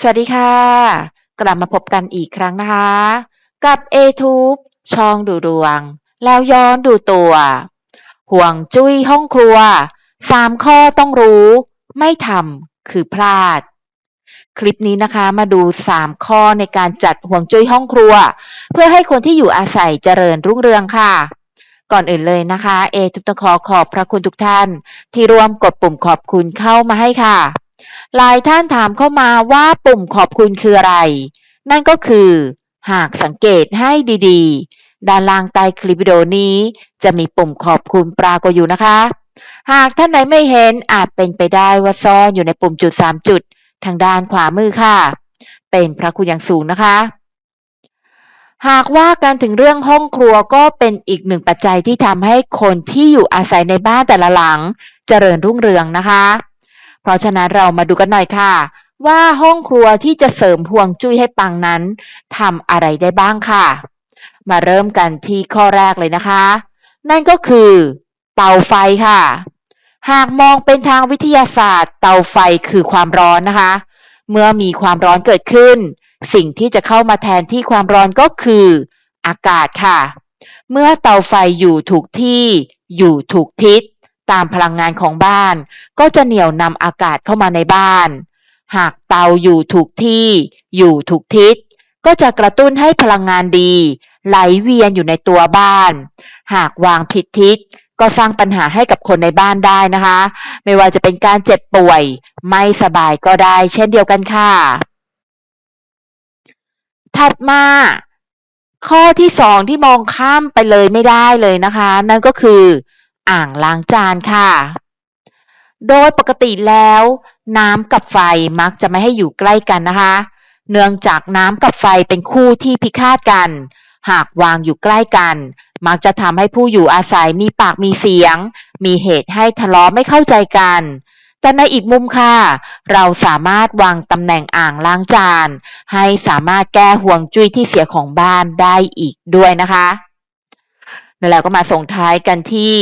สวัสดีค่ะ กลับมาพบกันอีกครั้งนะคะ กับ A-Tube ช่องดูดวง แล้วย้อนดูตัว ห่วงจุ้ยห้องครัว3ข้อต้องรู้ ไม่ทำคือพลาด คลิปนี้นะคะมาดู3ข้อในการจัดห่วงจุ้ยห้องครัว เพื่อให้คนที่อยู่อาศัยเจริญรุ่งเรืองค่ะ ก่อนอื่นเลยนะคะ เอทุกตะขอขอบพระคุณทุกท่าน ที่ร่วมกดปุ่มขอบคุณเข้ามาให้ค่ะ หลายท่านถามเข้ามาว่าปุ่มขอบคุณคืออะไร นั่นก็คือ หากสังเกตให้ดีๆ ด้านล่างใต้คลิปวิดีโอนี้ จะมีปุ่มขอบคุณปรากฏอยู่นะคะ หากท่านไหนไม่เห็นอาจเป็นไปได้ว่าซ่อนอยู่ในปุ่มจุด 3 จุด ทางด้านขวามือค่ะ เป็นพระคุณอย่างสูงนะคะหากว่ากันถึงเรื่องห้องครัวก็เป็นอีกหนึ่งปัจจัยที่ทำให้คนที่อยู่อาศัยในบ้านแต่ละหลัง เจริญรุ่งเรืองนะคะ เพราะฉะนั้นเรามาดูกันหน่อยค่ะ ว่าห้องครัวที่จะเสริมพวงจุ้ยให้ปังนั้นทำอะไรได้บ้างค่ะ มาเริ่มกันที่ข้อแรกเลยนะคะ นั่นก็คือ เตาไฟค่ะ หากมองเป็นทางวิทยาศาสตร์ เตาไฟคือความร้อนนะคะ เมื่อมีความร้อนเกิดขึ้น สิ่งที่จะเข้ามาแทนที่ความร้อนก็คือ อากาศค่ะ เมื่อเตาไฟอยู่ถูกที่ อยู่ถูกทิศ ตามพลังงานของบ้าน ก็จะเหนี่ยวนำอากาศเข้ามาในบ้าน หากเตาอยู่ถูกที่ อยู่ถูกทิศ ก็จะกระตุ้นให้พลังงานดี ไหลเวียนอยู่ในตัวบ้าน หากวางผิดทิศก็สร้างปัญหาให้กับคนในบ้านได้นะคะ ไม่ว่าจะเป็นการเจ็บป่วย ไม่สบายก็ได้ เช่นเดียวกันค่ะ ถัดมา ข้อที่สองที่มองข้ามไปเลยไม่ได้เลยนะคะ นั่นก็คือ อ่างล้างจานค่ะ โดยปกติแล้ว น้ำกับไฟมักจะไม่ให้อยู่ใกล้กันนะคะ เนื่องจากน้ำกับไฟเป็นคู่ที่พิฆาตกัน หากวางอยู่ใกล้กัน มักจะทำให้ผู้อยู่อาศัยมีปากมีเสียง มีเหตุให้ทะเลาะไม่เข้าใจกันแต่ในอีกมุมค่ะ เราสามารถวางตำแหน่งอ่างล้างจาน ให้สามารถแก้ห่วงจุ้ยที่เสียของบ้านได้อีกด้วยนะคะ แล้วก็มาส่งท้ายกันที่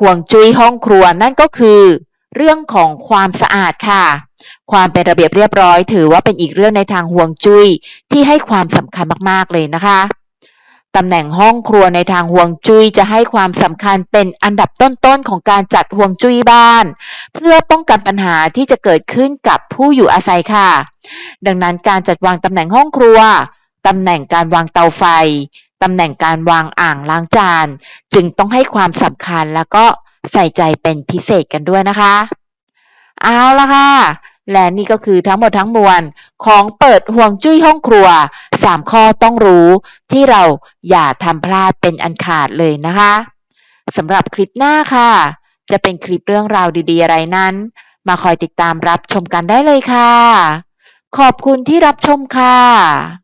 ห่วงจุ้ยห้องครัวนั่นก็คือ เรื่องของความสะอาดค่ะ ความเป็นระเบียบเรียบร้อย ถือว่าเป็นอีกเรื่องในทางห่วงจุ้ยที่ให้ความสำคัญมากๆเลยนะคะตำแหน่งห้องครัวในทางห่วงจุ้ยจะให้ความสำคัญเป็นอันดับต้นๆของการจัดห่วงจุ้ยบ้าน เพื่อป้องกันปัญหาที่จะเกิดขึ้นกับผู้อยู่อาศัยค่ะ ดังนั้นการจัดวางตำแหน่งห้องครัวตำแหน่งการวางเตาไฟ ตำแหน่งการวางอ่างล้างจาน จึงต้องให้ความสำคัญแล้วก็ใส่ใจเป็นพิเศษกันด้วยนะคะ เอาละค่ะ และนี่ก็คือทั้งหมดทั้งมวลของเปิดห่วงจุ้ยห้องครัว 3 ข้อต้องรู้ ที่เราอย่าทำพลาดเป็นอันขาดเลยนะคะสำหรับคลิปหน้าค่ะ จะเป็นคลิปเรื่องราวดีๆอะไรนั้น มาคอยติดตามรับชมกันได้เลยค่ะ ขอบคุณที่รับชมค่ะ